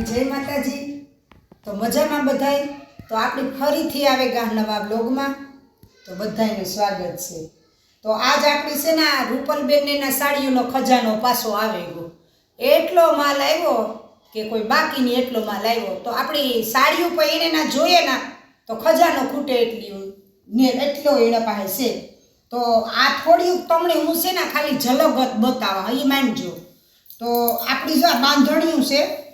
બધાને જય માતાજી. તો મજામાં બધાય? તો આપણે ફરીથી આવે ગા નવા બ્લોગમાં તો બધાને સ્વાગત છે. તો આજ આપણી છે ને આ રૂપલબેનને ના સાડીઓનો ખજાનો પાછો આવે ગયો એટલો માલ આવ્યો કે કોઈ બાકીની એટલો માલ આવ્યો. તો આપણી સાડીઓ પર એને જોઈએ ના, તો ખજાનો ખૂટે એટલી ને એટલો એના પાસે છે. તો આ થોડીક તમને હું છે ને ખાલી ઝલક બતાવવા એ માનજો. તો આપણી જો આ બાંધણીયું છે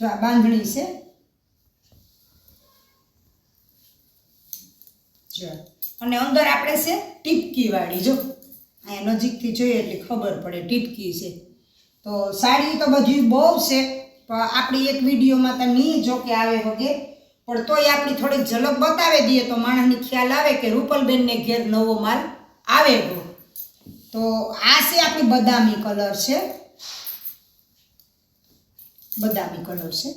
જો આ બાંધણી છે. જો. અને અંદર આપણે છે ટીપકી વાળી જો. અહીંયા નજીકથી જોઈએ એટલે ખબર પડે ટીપકી છે. તો સાડી તો બધી બહુ છે, પણ આપણી એક વિડીયોમાં તો નહીં જો કે આવે વગે પણ તોય આપણી થોડીક ઝલક બતાવી દઈએ તો માણસને ખ્યાલ આવે કે રૂપલબેનને ઘેર નવો માલ આવે તો આ છે આપણી બદામી કલર છે. બદામી કલર છે.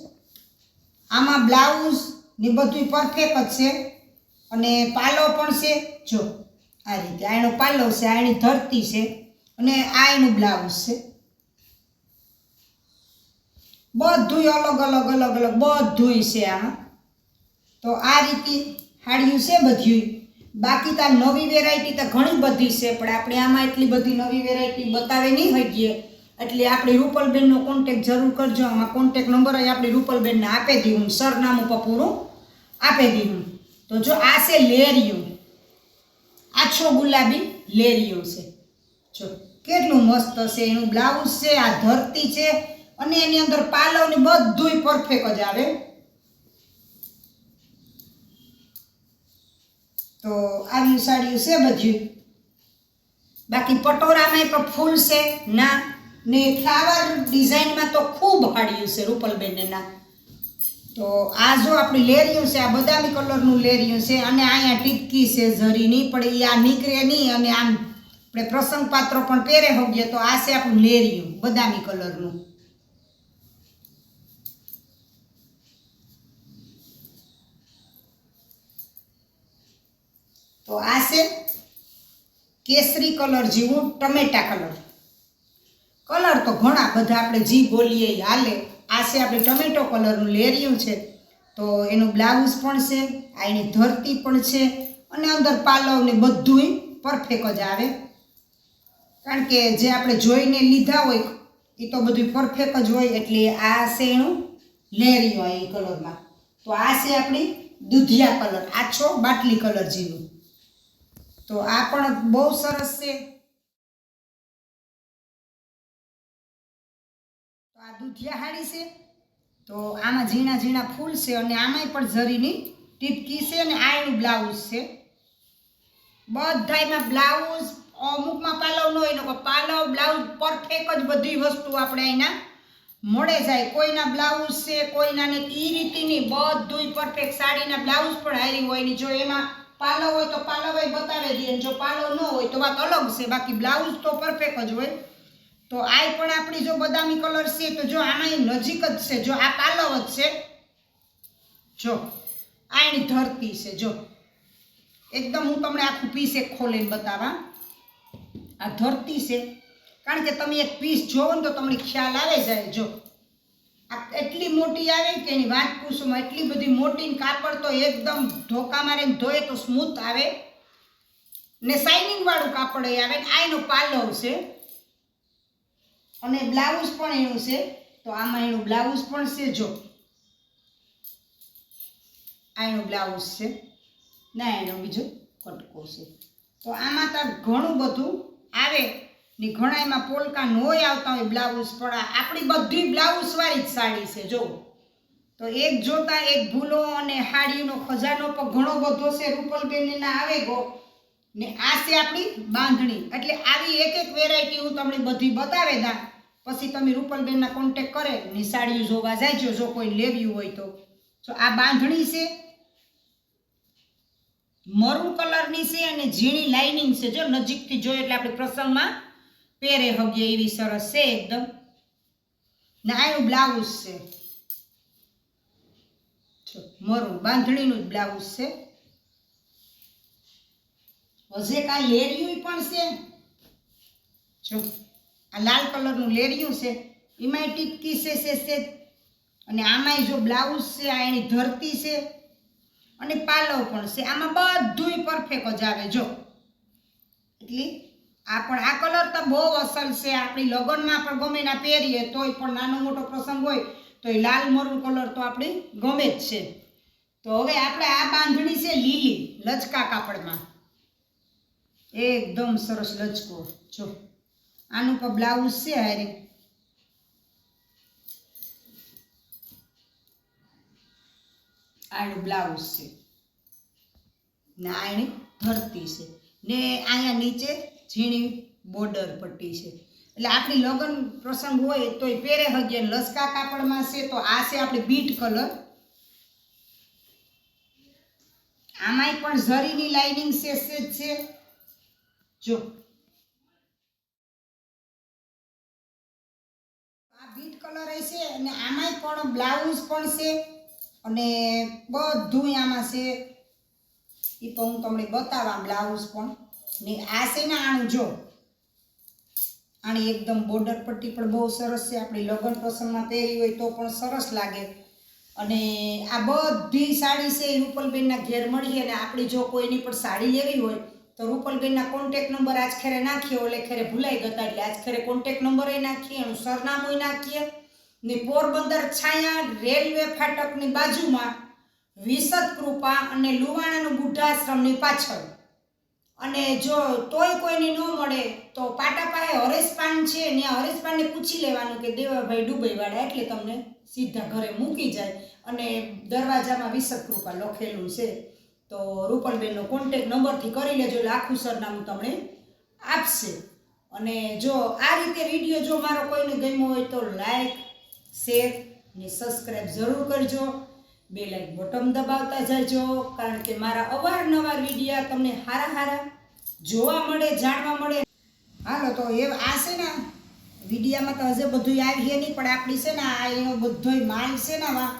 આમાં બ્લાઉઝ ને બધું પરફેક્ટ જ છે. અને પાલો પણ છે. જો, આ રીતે. આ એનો પાલો છે, આ એની ધરતી છે. અને આ એનું બ્લાઉઝ છે. બધું અલગ અલગ અલગ અલગ બધું છે આમાં. તો આ રીતે હાડિયું છે બધું બાકી તો નવી વેરાયટી તો ઘણી બધી છે, પણ આપણે આમાં એટલી બધી નવી વેરાયટી બતાવે નહીં શકીએ એટલે આપણી રૂપલબેનનો કોન્ટેક જરૂર કરજો. આમાં કોન્ટેક નંબર અહીં આપણી રૂપલબેનને આપી દીધું સરનામું પર પૂરું આપી દીધું તો જો આ છે લેરિયું. આછો ગુલાબી લેરિયું છે. જો કેટલું મસ્ત છે. એનું બ્લાઉઝ છે, આ ધરતી છે અને એની અંદર પાલવને બધુંય પરફેક્ટ જ આવે. તો આવી સાડીઓ છે બધી. બાકી પટોરામાં પણ ફૂલ છે. ના. ને ફ્લાવર ડિઝાઇનમાં તો ખૂબ હાડ્યું છે રૂપલબેનના. તો આ જો આપણી લેરિયું છે, આ બદામી કલરનું લેરિયું છે અને અહીંયા ટીપકી છે ઝરીની, પણ એ આ નીકળે નહીં અને આમ આપણે પ્રસંગ પાત્રો પણ પહેરે હોઈએ તો આ છે આપણું લેરિયું, બદામી કલરનું. તો આ છે કેસરી કલર જેવું ટમેટા કલર. કલર તો ઘણા બધા આપણે જી બોલીએ, હાલે. આ છે આપણે ટમેટો કલરનું લેરિયું છે. તો એનું બ્લાઉઝ પણ છે, આ એની ધરતી પણ છે, અને અંદર પાલવ ને બધુંય પરફેક્ટ જ આવે. કારણ કે જે આપણે જોઈને લીધા હોય એ તો બધું પરફેક્ટ જ હોય, એટલે આ છે એનું લેરી હોય એ કલરમાં. તો આ છે આપણી દૂધિયા કલર આછો બાટલી કલર જેવું. તો આ પણ બહુ સરસ છે. આ દૂધિયા હાડી છે. તો આમાં ઝીણા ઝીણા ફૂલ છે અને આમાંય પણ ઝરીની ટીપકી છે અને આયનું બ્લાઉઝ છે. બધાયમાં બ્લાઉઝ અમુકમાં પાલવ ન હોય લોકો પાલવ, બ્લાઉઝ પરફેક્ટ જ બધી વસ્તુ આપણે અહીંના મળે જાય. કોઈના બ્લાઉઝ છે, કોઈના ને એ રીતની બધુંય પરફેક્ટ સાડીના બ્લાઉઝ પણ હારી હોય ને જો એમાં પાલવ હોય તો પાલવ બતાવી દઈએ જો પાલવ ન હોય તો વાત અલગ છે. બાકી બ્લાઉઝ તો પરફેક્ટ જ હોય. તો આ પણ આપણી જો બદામી કલર છે, તો જો આમાં નજીક જ છે, જો આ પાલવ જ છે. જો આ એની ધરતી છે, જો. એકદમ હું તમને આખું પીસ એક ખોલીને બતાવા. આ ધરતી છે. કારણ કે તમે એક પીસ જોવો ને તો તમને ખ્યાલ આવે જાય, જો. આ એટલી મોટી આવે કે એની વાત પૂછોમાં એટલી બધી મોટી કાપડ તો એકદમ ધોકા મારે ધોએ તો સ્મૂથ આવે. ને શાઇનિંગ વાળું કાપડ એ આવે ને, આ એનો પાલવ છે. અને બ્લાઉઝ પણ એનું છે. તો આમાં એનું બ્લાઉઝ પણ છે, જો. આ એનું બ્લાઉઝ છે. ના, એનો બીજો કટકો છે. તો આમાં તો ઘણું બધું આવે ને ઘણા એમાં પોલકા નોય આવતા હોય બ્લાઉઝ પણ આપણી બધી બ્લાઉઝવાળી જ સાડી છે, જો. તો એક જોતા એક ભૂલો અને હાડીનો ખજાનો પણ ઘણો બધો છે રૂપલબેન ના આવે ગો. ને આ છે આપણી બાંધણી. એટલે આવી એક એક વેરાયટી હું તમને બધી બતાવે દા. પછી તમે રૂપલબેનના કોન્ટેક કરે નિશાળીઓ જોવા જાયજો જો કોઈ લેવી હોય તો. જો આ બાંધણી છે મરૂન કલરની છે અને ઝીણી લાઇનિંગ છે. જો નજીકથી જોઈએ એટલે આપણે પ્રસંગમાં પહેરે હગીએ એવી સરસ છે એકદમ. ને આ બ્લાઉઝ છે. મરૂન બાંધણીનું જ બ્લાઉઝ છે. હજે કાંઈ લેરિયું પણ છે. જો આ લાલ કલરનું લેરિયું છે, એમાંય ટીપકી છે છે છે. અને આમાંય જો બ્લાઉઝ છે, આ એની ધરતી છે. અને પાલવ પણ છે. આમાં બધુંય પરફેક્ટ જ આવે, જો. એટલે આ પણ, આ કલર તો બહુ અસલ છે. આપણી લગ્નમાં પણ ગમે ના પહેરીએ, તોય પણ નાનો મોટો પ્રસંગ હોય તો એ લાલ મરૂન કલર તો આપણી ગમે જ છે. તો હવે આપણે આ બાંધણી છે લીલી, લચકા કાપડમાં. એકદમ સરસ લચકો, જો. આનું પણ બ્લાઉઝ છે હારે. આનું બ્લાઉઝ છે. ને આ ભરતી છે. ને અહીંયા નીચે ઝીણી બોર્ડર પટ્ટી છે. એટલે આપણી લગ્ન પ્રસંગ હોય તો એ પહેરે હગીએ. લસકા કાપડમાં છે તો આ છે આપણે બીટ કલર. આમાંય પણ ઝરીની લાઇનિંગ છે છે. જ. કલર છે અને આમાંય પણ બ્લાઉઝ પણ છે અને બધું આમાં છે. એ તો હું તમને બતાવવા બ્લાઉઝ પણ. ને આ છે ને આનું જો. આની એકદમ બોર્ડર પટ્ટી પણ બહુ સરસ છે. આપણી લગ્ન પ્રસંગમાં પહેરી હોય તો પણ સરસ લાગે. અને આ બધી સાડી છે એ રૂપલબેનના ઘેર મળીએ અને આપણી જો કોઈની પણ સાડી લેવી હોય તો રૂપલબેનના કોન્ટેક નંબર આજ ખેરે નાખીએ, ઓલે ખેરે ભૂલાઈ ગયા એટલે આજ ખેરે કોન્ટેક નંબરે નાખીએ, એનું સરનામું નાખીએ. ને પોરબંદર છાયા રેલવે ફાટકની બાજુમાં વિસદ કૃપા અને લુવાણાનું બુઢાશ્રમની પાછળ. અને જો તોય કોઈની ન મળે, તો પાટા પાસે હરેશપાન છે, ત્યાં હરેશપાનને પૂછી લેવાનું કે દેવાભાઈ ડુબઈવાળા એટલે તમને સીધા ઘરે મૂકી જાય. અને દરવાજામાં વિસદ કૃપા લખેલું છે. તો રૂપલબેનનો કોન્ટેક નંબરથી કરી લેજો એટલે આખું સરનામું તમને આપશે. અને જો આ રીતે વીડિયો જો મારો કોઈને ગમ્યો હોય તો લાઈક શેર ને સબસ્ક્રાઈબ જરૂર કરજો. બે લાઈક બટન દબાવતા જજો, કારણ કે મારા અવારનવાર વિડીયા તમને હારા હારા જોવા મળે, જાણવા મળે. હાલો, તો એ આ છે ને વિડીયામાં તો હજે બધું આવીએ નહીં, પણ આપણી છે ને, આ એનો બધોય માલ છે ને આમાં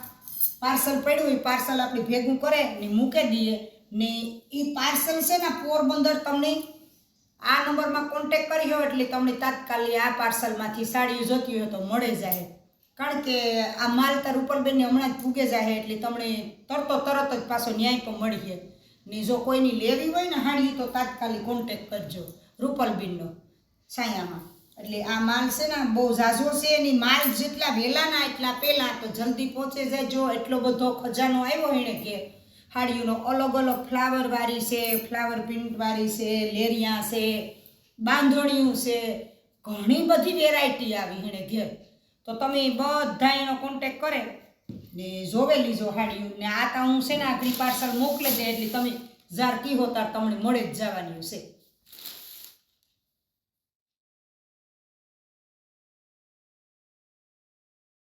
પાર્સલ પડ્યું એ પાર્સલ આપણે ભેગું કરે ને મૂકી દઈએ ને એ પાર્સલ છે ને પોરબંદર તમને આ નંબરમાં કોન્ટેક કર્યો એટલે તમને તાત્કાલિક આ પાર્સલમાંથી સાડીઓ જોતી હોય તો મળે જાય કારણ કે આ માલ તાર ઉપરબેનને હમણાં જ પૂગે જાય એટલે તમને તરતો તરત જ પાછો ન્યાય પણ મળી જાય ને જો કોઈની લેવી હોય ને હાડી તો તાત્કાલિક કોન્ટેક કરજો, રૂપલબીનનો. છાયામાં. એટલે આ માલ છે ને, બહુ ઝાઝો છે, એની માલ જેટલા વહેલાના એટલા પહેલાં તો જલ્દી પહોંચે જાય. જો એટલો બધો ખજાનો આવ્યો એણે કે હાડીઓનો અલગ અલગ ફ્લાવર વાળી છે, ફ્લાવર પ્રિન્ટ વાળી છે, લેરિયા છે બાંધણીયું છે, ઘણી બધી વેરાયટી આવી એણે ઘેર. તો તમે બધા એનો કોન્ટેક કરે ને જોવે લીજો હાડીઓ. ને આ તો હું છે ને આગળ પાર્સલ મોકલે દે, એટલે તમે જાર કી હોતા તમને મળે જ જવાની છે.